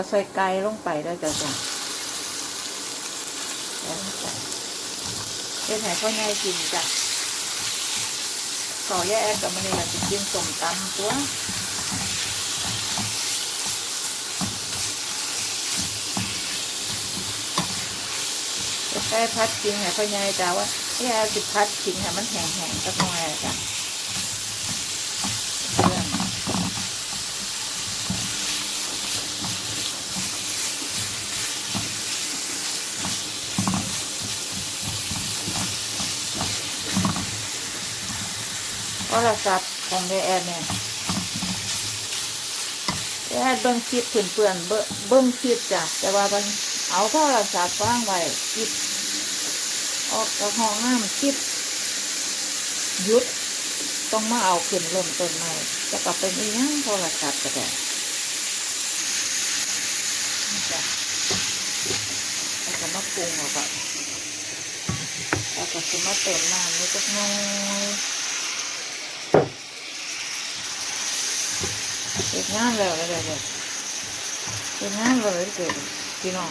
ก็ใส่ไก่ลงไปแล้วจ้ะจ้ะแล้วลงไปเฮ็ดให้พ่อใหญ่กินจ้ะขอแอดกับมันนี่ละจะกินส้มตำตัวจะใส่พัดกินให้พ่อใหญ่จ้ะว่าแอดสิพัดกินให้มันแห้งๆสักหน่อยอะจ้ะ โทรศัพท์ของยายแอนเนี่ยยายแอนเบิ้งคลิปเพื่อนๆเบิ่งเบิ้งคลิปจ้ะแต่ว่ามันเอาโทรศัพท์วางไว้คลิปออกจากห้องน้ำคลิปหยุดต้องมาเอาขึ้นลมต้นใหม่จะกลับเป็นอีกยังโทรศัพท์ก็ได้จะมาปรุงเอาไปแล้วก็จะมาเติมน้ำนิดหน้อย เก็บงานแล้วเลยเดี๋ยเก็บงานเลยเกิดพี่น้อง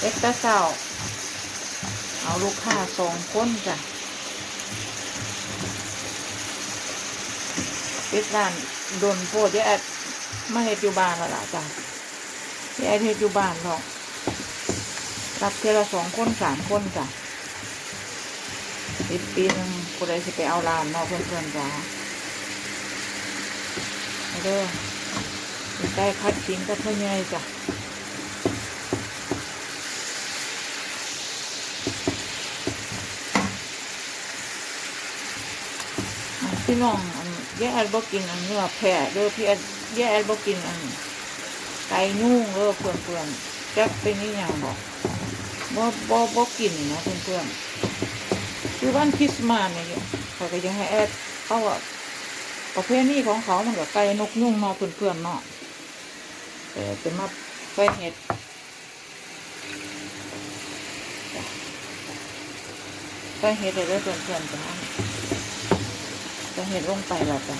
เอ็กซ์ตาเศร้าเอาลูกค้าสองคนจ้ะปิดร้านโดนโพดยายแอดมาเฮ็ดอยู่บ้านแล้วล่ะจ้ะยายแอดเฮ็ดอยู่บ้านหรอกรับเทอละสองคนสามคนจ้ะอีกปีนึงผู้ใดสิไปเอาร้านเนาะเพื่อนๆจ้ะ เด้อเป็นไก่คัดชิ้นกับพ่อใหญ่จ้ะพี่น้องอันแย่แอดบอกินอันเนื้อแพะเด้อพี่แอดแย่แอดบอกินอันไก่นุ่งเด้อเพื่อนเพื่อนจักเป็นนี่ยังบอกบ่บ่บ่กินนะเพื่อนเพื่อนคือวันคริสต์มาสเนี่ยเขาก็ยังให้แอดเขาอะ ประเภทนี้ของเขามันก็ไก่นกยุ่งเนาะเพื่อนๆเนาะแต่เป็นมาไก่เห็ดไก่เห็ดเลยเด้อเพื่อนๆจ้ะไก่เห็ดลงไปแล้วจ้ะ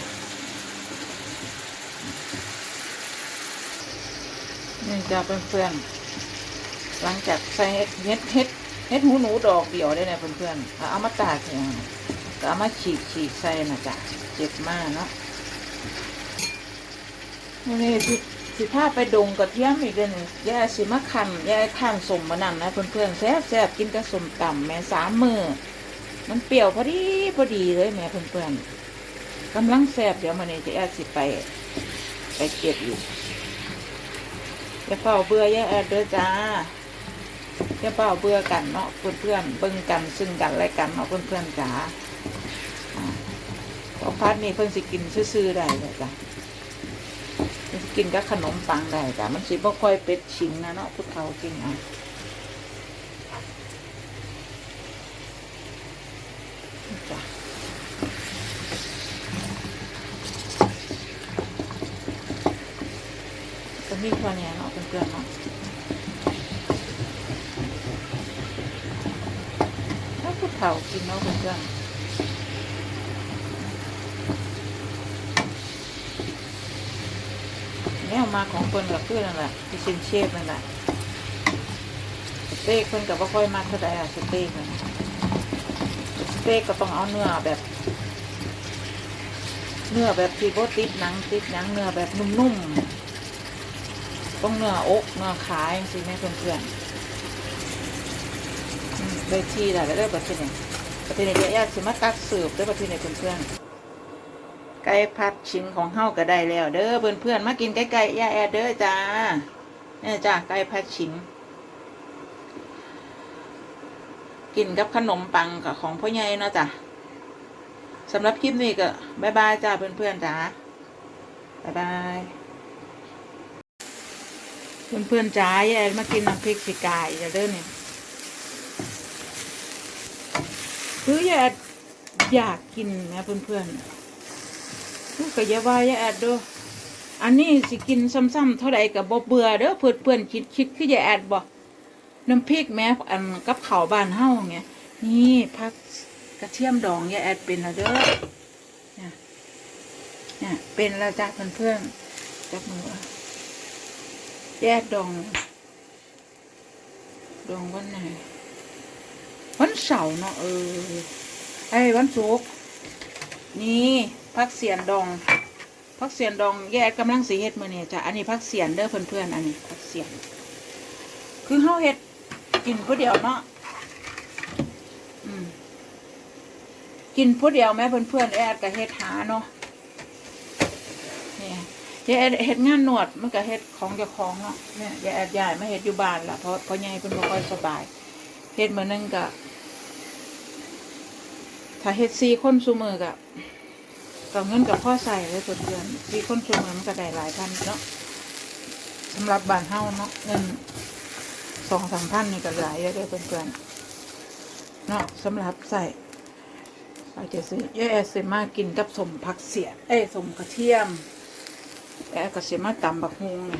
นี่จะเป็นเพื่อนๆหลังจากใส่เห็ดเห็ดเห็ดเห็ดหูหนูดอกเดียวได้เนี่ยเพื่อนๆเอามาตากเนี่ย ก็เอามาฉีกฉีกใส่นะจ๊ะเจ็บมากเนาะนี่สิสิพาไปดงกระเทียมอีกเดือนหนึ่ย่สิมาคันย่ข้างสมมานั่นนะเพื่อนๆแซ่บแซ่บกินกับสมต่ำแม่สามมือมันเปรี้ยวพอดีพอดีเลยแม่เพื่อนๆกำลังแซ่บเดี๋ยวมันนี่จะย่สิไป ไปเก็บอยู่อย่าเฝ้าเบื่อย่าแอดเด้อจ้าอย่าเฝ้าเบื่อกันเนาะเพื่อนๆเบิ่งกันซึ่งกันและกันเนาะเพื่อนๆจ๋าข้า พัดนี่เพิ่นสิกินซื่อๆได้เลยจ้ะกินกับขนมปังได้จ้ะมันสิบ่ค่อยเป็ดชิงนะเนาะพุทธเฒ่ากินเอาจ้ะก็มีแค่นี้เนาะเพื่อนๆเนาะถ้าพุทธเฒ่ากินเนาะเพื่อนๆ แนวมาของเพิ่นก็คือนั่นแหละที่เชนเชฟนั่นแหละสเต็กเพิ่นก็บ่ค่อยมากเท่าไหร่อะสเต็กนั่นสเต็กก็ต้องเอาเนื้อแบบ เนื้อแบบที่บ่ติดหนังติดหนังเนื้อแบบนุ่มๆต้องเนื้ออกเนื้อขาจังซี่แม่เพื่อนๆอืมได้ที่แล้วได้บัดนี้บัดนี้เดี๋ยวอยากสิมาตักเสิร์ฟเด้อบัดนี้เพื่อนๆ ไก่ผัดชิงของเฮาก็ได้แล้ว เด้อเพื่อนเพื่อนมากินไก่ไก่ย่าแอดเด้อจ้าเนี่ยจ้าไก่ผัดชิงกินกับขนมปังกับของพ่อใหญ่เนาะจ้ะสำหรับคลิปนี้ก็บายบายจ้าเพื่อนเพื่อนๆจ้าบายบายเพื่อนเพื่อนๆจ้าย่าแอดมากินน้ำพริกสีกายอย่าเด้อเนี่ยคืออย่าแอดอยากกินนะเพื่อนๆลู ก็อย่าว่าอย่าแอดด้ออันนี้สิกินซ้ำๆเท่าใดกับบ่เบื่อเด้อเพื่อนๆคิดคิดคืออย่าแอดบ่น้ำพริกแม้อันกับข้าวบ้านเฮาไงนี่พักกระเทียมดองอย่าแอดเป็นล้วเด้อเนี่ยเนี่ยเป็นล้วจ้าเพื่อนๆจับมือแยกดอง ดองวันไหนวันเสาร์เนาะเออไอ้วันศุกร์นี่ พักเสียนดองพักเสียนดองแยกกำลังสีเฮ็ดมือเนี่ยจ้ะอันนี้พักเสียนเด้อเพื่อนๆอันนี้พักเสียน คือเฮาเฮ็ดกินผู้เดียวเนาะอืมกินผู้เดียวแม่เพื่อนๆแอดก็เฮ็ดหาเนาะเนี่ยายแอดเฮ็ดงานนวดมันก็เฮ็ดของเจ้าของเนาะเนี่ยยายแอดยายมาเฮ็ดอยู่บ้านละเพราะเพราะยายเพิ่นบ่ค่อยสบายเฮ็ดมื้อนึงก็ถ้าเฮ็ดสี่คนซุมือก็ ก็เงินกับพ่อใส่เลยส่วเดือนสี่คนซุมือมันก็ได้หลายพันเนาะสำหรับบานเฮ้าเนาะเงินสองสามพันนี่ก็หลายเยอะเลยเพื่อนๆเนาะสำหรับใส่อาจจะซื้อเยอะซื้อมากินกับสมผักเสียเอ้สมกระเทียมแอะก็ซื้อมาตำบักฮุงไง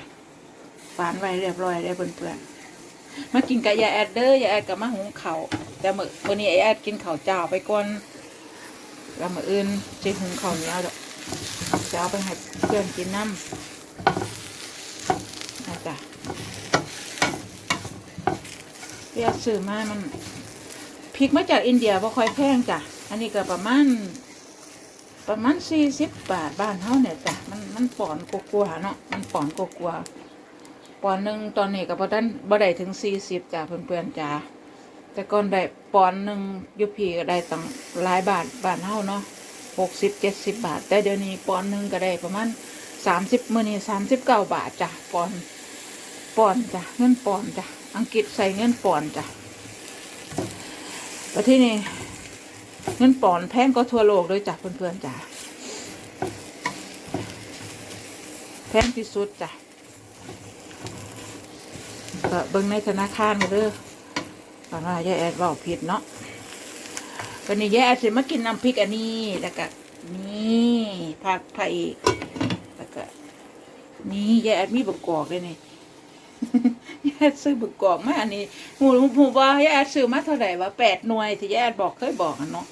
ฝานไว้เรียบร้อยได้เพื่อนๆมากินกับยาแอดเดอร์ยาแอดกับมาหุงเขาวแต่เมื่อวันนี้ยาแอดกินเข้าเจ้าไปก่อน แล้วมื่ออื่นจะหุงข้าวเหนียวดอกจะเอาไปให้เพื่อนกินน้ำนะจ๊ะเรียกซื้อมามันพริกมาจากอินเดียบ่ค่อยแพงจ้ะ อันนี้ก็ประมาณประมาณสี่สิบบาทบ้านเฮาเนี่ยจ้ะ มันมันปอนกลัวเนาะ มันปอนกลัวปอนหนึ่งตอนนี้ก็บ่ได้บ่ได้ถึงสี่สิบจ้าเพื่อนๆจ้าแต่ก่อนได้ ปอนหนึ่งยุพีก็ได้ตั้งหลายบาทบาทเท่าเนาะหกสิบเจ็ดสิบบาท แต่เดี๋ยวนี้ปอนหนึ่งก็ได้ประมาณสามสิบมื่อนี้สามสิบเก้าบาทจ้ะปอนปอนจ้ะเงินปอนจ้ะอังกฤษใส่เงินปอนจ้ะแต่ที่นี่เงินปอนแพงก็ทั่วโลกเลยจ้ะเพื่อนๆจ้ะแพงที่สุดจ้ะเบิ่งในธนาคารมาเด้อ ก่อนว่ายายแอดบอกผิดเนาะวันนี้ยายแอดสิมากินน้ำพริกอันนี้แล้วก็นี่ผักไผ่แล้วก็นี่ยายแอดมีบกกอกเลยนี่ยายแอดซื้อบกกอกมาอันนี้หูหูว่ายายแอดซื้อมาเท่าไหร่วะแปดหน่วยที่ยายแอดบอกเคยบอกอะเนาะ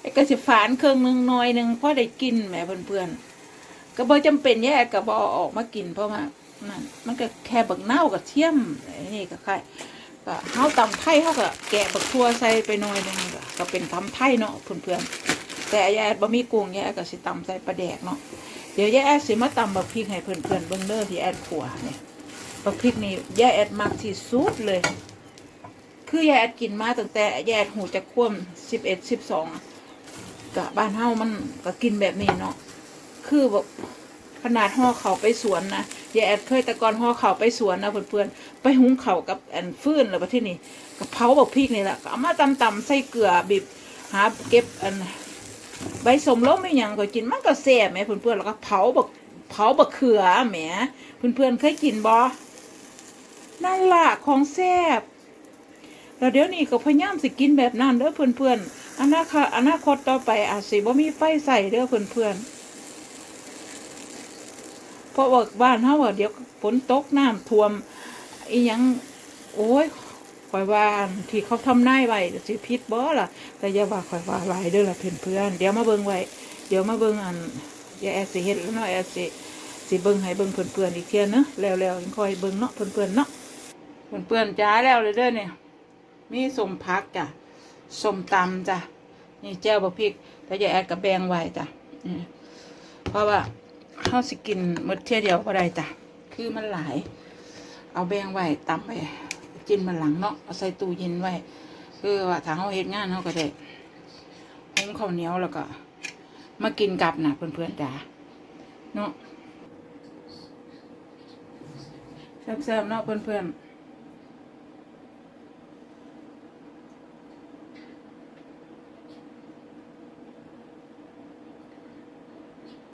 ไอ้ก็สิฝานเครื่องหนึ่งหน่วยหนึ่งพอได้กินแหมเพื่อนๆก็บ่จำเป็นยายแอดก็บอออกมากินเพราะว่านั่นมันก็แค่บักเน่ากับเทียมไอ้นี่ก็ค่าย ก็เฮาตำไทยเฮาก็แกะบักทั่วใส่ไปหน่อยหนึงก็ก็เป็นตำไทยเนาะเพื่อนๆแต่ยายแอดบ่มีกุ้งยายแอดก็สิตำใส่ปลาแดกเนาะเดี๋ยวยายแอดสิมาตำบักพริกให้เพื่อนๆเบิ่งเด้อที่แอดขัวเนี่ยบักพริกนี่ยายแอดมักที่สุดเลย คือยายแอดกินมาตั้งแต่ยายแอดหูจะคว่ำ11 12กะบ้านเฮามันก็กินแบบนี้เนาะคือแบบ ขนาดห่อเขาไปสวนนะยายแอดเคยต่ก่อนห่อเขาไปสวนนะเพื่อนๆไปหุงเขากับแอนฟืนแล้วประเทศนี้กับเผาบอกพริกนี่แหละเอามาตำๆใส่เกลือบีบหาเก็บอันใบสมล้มไม่ยังก็กินมันก็แซ่บแหมเพื่อนๆแล้วก็เผาบักเผาบักเขือแหมเพื่อนๆเคยกินบ่นั่นละของแซ่บแล้วเดี๋ยวนี้ก็พยายามสิกินแบบนั้นเด้อเพื่อนๆอนาคตอนาคตต่อไปอาจสิบ่มีไฟใส่เด้อเพื่อนๆ ราะว่าบ้านเฮาว่าเดี๋ยวฝนตกน้ำท่วมอีหยังโอ้ยข่อยว่าที่เขาทำนายไว้สิผิดบ่ล่ะ แต่อย่าว่าข่อยว่าหลายเด้อล่ะเพื่อนเพื่อนๆเดี๋ยวมาเบิ่งไว้ เดี๋ยวมาเบิ่งอันอย่าแอสิเฮ็ดแล้วเนาะแอสิสิเบิ่งให้เบิ่งเพื่อนเพื่อนๆอีกเที่ยเนะแล้วๆยังค่อยเบิ่งเนาะเพื่อนเพื่อนๆเนาะเพื่อนเพื่อนๆจ้าแล้วเลยเด้อเนี่ยมีสมพักจ้ะสมตำจ้ะนี่แจ้วบะพริกแต่อย่าแอดกับแบงไว้จ้ะเพราะว่า ข้าสิกินหมดเที่ยเดียวก็ได้จ้ะ คือมันหลาย เอาแบงไว้ตำไปกินมันหลังเนาะเอาใส่ตู้เย็นไว้ คือว่าถ้าเขาเห็ดงานเขาก็ได้หุงข้าวเหนียวแล้วก็ มากินกับนะเพื่อนๆจ้ะเนาะแซ่บๆเนาะเพื่อนๆ